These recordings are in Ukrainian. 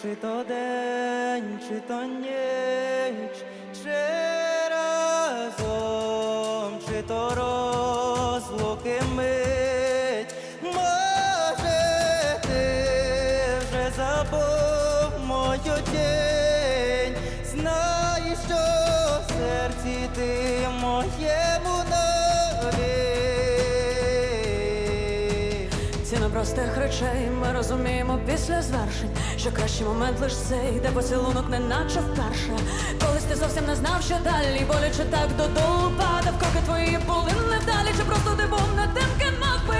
чи то день, чи то ніч, чи разом, чи то розлуки мить, може ти вже забув мою тінь, знай, що в серці ти моєму простих речей ми розуміємо після звершень, що кращий момент лиш цей, де поцілунок не наче вперше. Колись ти зовсім не знав, що далі, боляче так додолу падав. Кроки твої були невдалі, чи просто ти був не тим, би.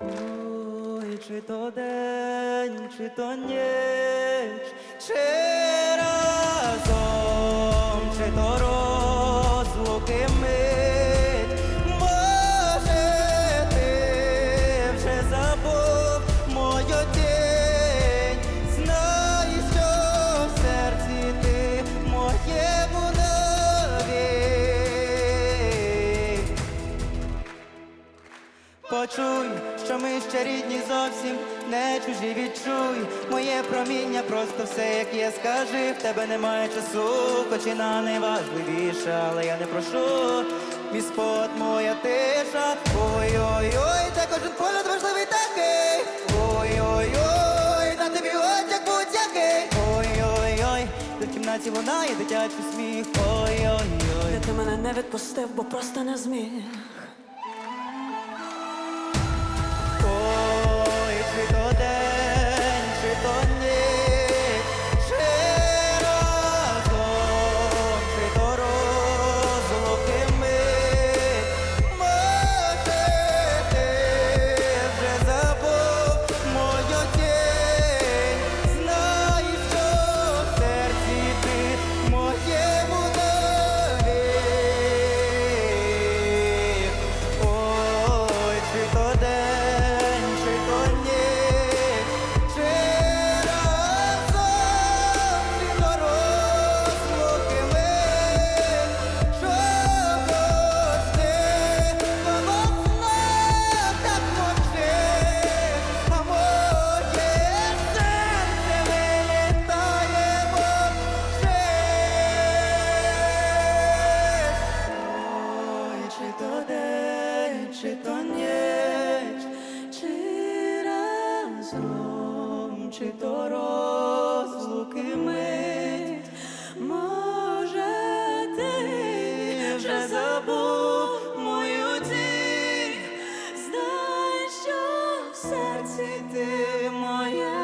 Ой, чи то день, чи то ніч, чи Почуй, що ми ще рідні зовсім не чужі відчуй моє проміння, просто все, як є, скажи, в тебе немає часу, кочина найважливіша, але я не прошу, мій спот, моя тиша. Ой-ой-ой, та кожен погляд важливий такий. Ой-ой-ой, на тобі одяг будь-який. Ой-ой-ой, в кімнаті лунає дитячий сміх. Ой-ой-ой. Ти мене не відпустив, бо просто не зміг. чи то розлуки мить, може, ти вже забув мою тінь, знай, що в серці ти моя.